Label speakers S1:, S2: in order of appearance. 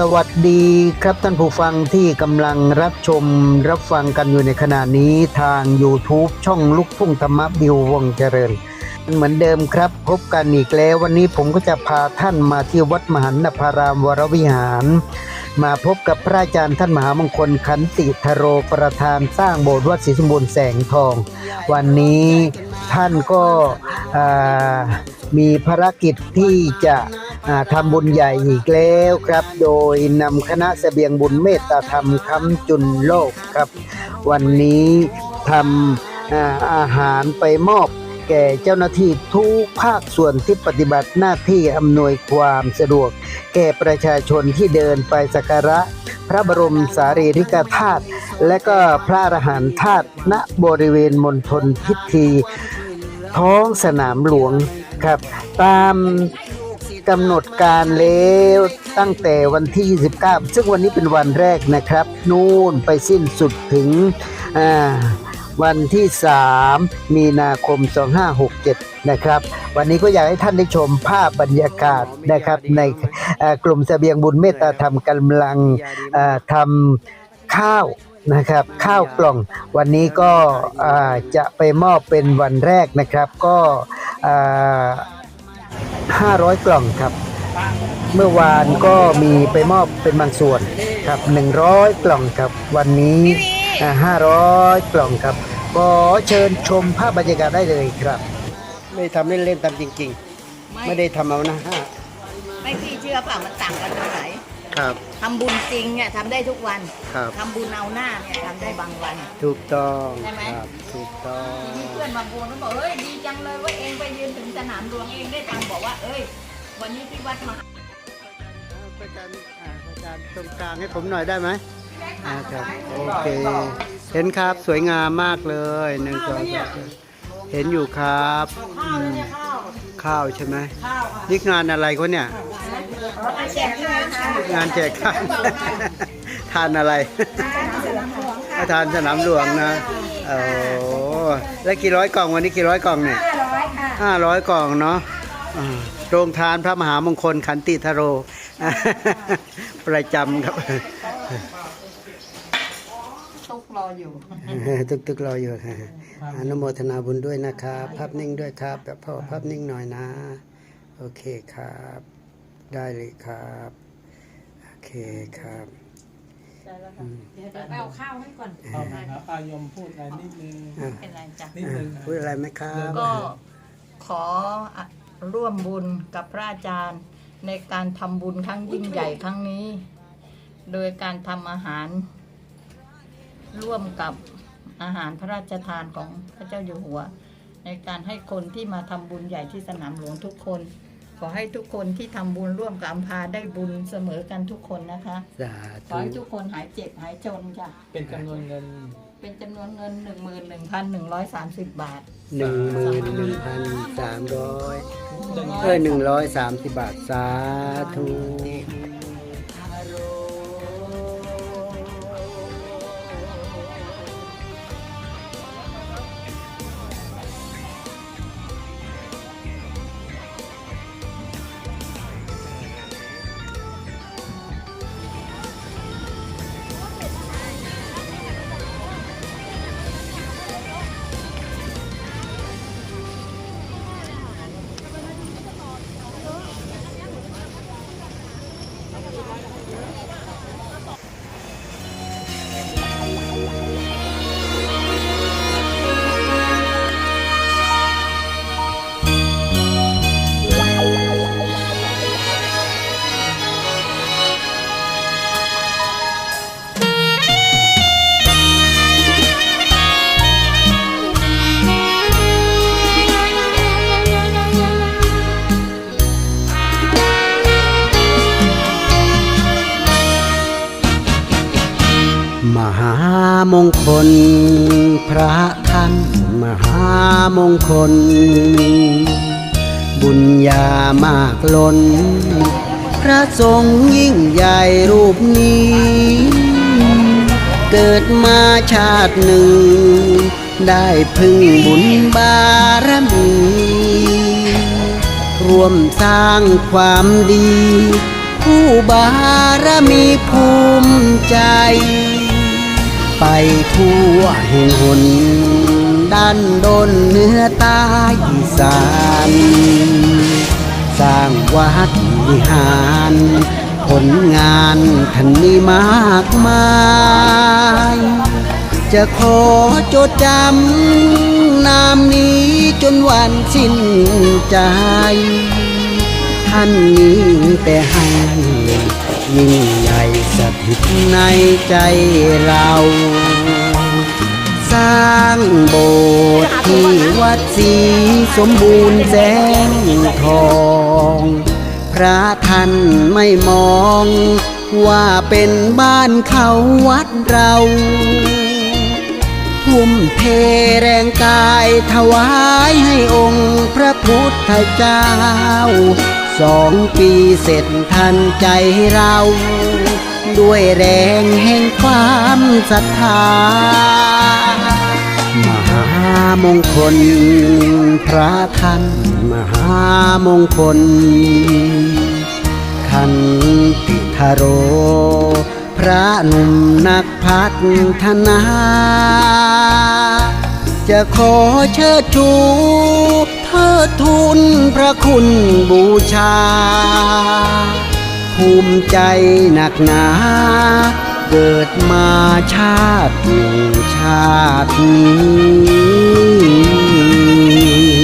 S1: สวัสดีครับท่านผู้ฟังที่กำลังรับชมรับฟังกันอยู่ในขณะนี้ทาง YouTube ช่องลูกทุ่งธรรมบิววงเจริญ เหมือนเดิมครับ พบกันอีกแล้ววันนี้ผมก็จะพาท่านมาที่วัดมหันนภารามวรวิหาร มาพบกับพระอาจารย์ท่านมหามงคลขันติทโรประธานสร้างโบสถ์วัดศรีสมบูรณ์แสงทอง วันนี้ท่านก็มีภารกิจที่จะ ทำบุญใหญ่อีกแล้วครับ โดยนำคณะเสบียงบุญเมตตาธรรมคำจุนโลกครับ วันนี้ทำอาอาหารไปมอบแก่เจ้าหน้าที่ทุกภาคส่วนที่ปฏิบัติหน้าที่อำนวยความสะดวก แก่ประชาชนที่เดินไปสักการะ พระบรมสารีริกธาตุและก็พระอรหันตธาตุณบริเวณมณฑลพิธี ท้องสนามหลวงครับ ตาม กำหนดการแล้วตั้งแต่วันที่ 29 ซึ่งวันนี้เป็นวันแรกนะครับ นู่นไปสิ้นสุดถึงวันที่ 3 มีนาคม 2567 นะครับ วันนี้ก็อยากให้ท่านได้ชมภาพบรรยากาศนะครับในกลุ่มเสบียงบุญเมตตาธรรมกำลังทำข้าวนะครับข้าวกล่องวันนี้ก็จะไปมอบเป็นวันแรกนะครับก็ 500 กล่องครับ เมื่อวานก็มีไปมอบเป็นบางส่วนครับ 100 กล่องครับ วันนี้อ่า500 กล่องครับ ก็เชิญชมภาพบรรยากาศได้เลยครับ ไม่ทำเล่นๆทำจริงๆ ไม่ได้ทำเอานะฮะ
S2: ไม่พี่เชื่อเปล่ามันต่างกันตรงไหน
S1: ครับ
S2: ทำบุญจริงเนี่ยทำได้ทุกวัน
S1: ครับ
S2: ทำบุญเอาหน้าเนี่ยทำได้บางวัน
S1: ถูกต้อง
S2: ใช่ไหม
S1: ครับถูกต้อง
S2: ทีนี้เพื่อนบางคนก็บอกเอ้ยดีจังเลยว่าเองไปยืนถึงสนามหลวงเองได้ตังค์บอกว่าเอ้ย วันนี้ที่วัดมา
S1: อาจารย์อ่าอาจารย์ตรงกลางให้ผมหน่อยได้ไหมอ่าครับโอเคเห็นครับสวยงามมากเลยหนึ่งสองสามสี่เห็นอยู่ครับอืมข้าวใช่ไหมนี่งานอะไรเขาเนี่ย
S2: แจกข้าวค่ะ
S1: งานแจกข้าวทานอะไรทานสนามหลวงนะโอ้แล้วกี่ร้อยกล่องวันนี้กี่ร้อยกล่องเนี่ยห้าร้อยกล่องเนาะอ่าโรงทานพระมหามงคลขันติทโร ประจำครับ
S2: ตุกรออยู่
S1: ตึกตึกรออยู่ค่ะอนุโมทนาบุญด้วยนะครับ ภาพนิ่งด้วยครับแบบพ่อภาพนิ่งหน่อยนะ โอเคครับ ได้เลยครับ โอเคครับ
S2: เดี๋ยวไปเอาข้าวให้ก่อน
S3: เอาไหมครับอายมพูดอะไรนิดนึง
S1: อะ
S2: เป็นไรจ้ะ
S3: นิดนึง
S1: พูดอะไรไหมครับ
S2: ก็ขอร่วมบุญกับพระอาจารย์ในการทำบุญครั้งยิ่งใหญ่ครั้งนี้ โดยการทำอาหาร ร่วมกับอาหารพระราชทานของพระเจ้าอยู่หัว ในการให้คนที่มาทำบุญใหญ่ที่สนามหลวงทุกคน ขอให้ทุกคนที่ทำบุญร่วมกับอัมพาได้บุญเสมอกันทุกคนนะคะ
S1: สา
S2: ขอให้
S1: ธุ
S2: ทุกคนหายเจ็บหายจนจ้ะ
S3: เป็นจำนวนเงิน
S2: เป็นจำนวนเงิน 11,130 บาท
S1: หนึ่งหมื่นหนึ่งพันสามร้อยเอ้ยหนึ่งร้อยสามสิบบาท สาธุ Thank you. ามงคล พระท่านมหามงคล บุญญามากล้น พระทรงยิ่งใหญ่รูปนี้ เกิดมาชาติหนึ่ง ได้พึ่งบุญบารมีร่วมสร้างความดี
S4: ผู้บารมีภูมิใจ ไปทั่วแห่งหนด้านดนเนื้อใต้อีสาน สร้างวัดวิหาร ผลงานท่านมีมากมาย จะขอจดจำนามนี้จนวันสิ้นใจท่านมีแต่ให้ยิ่งใหญ่ สถิตในใจเรา สร้างโบสถ์ที่วัดศรีสมบูรณ์แสงทอง พระท่านไม่มอง ว่าเป็นบ้านเขาวัดเราทุ่มเทแรงกายถวายให้องค์พระพุทธเจ้า สองปีเสร็จทันใจเรา ด้วยแรงแห่งความศรัทธามหามงคล พระท่านมหามงคล ขันติทาโร พระหนุ่มนักพัฒนาจะขอเชิดชูเทิดทูนพระคุณบูชา ภูมิใจหนักหนา เกิดมาชาติหนึ่งชาตินี้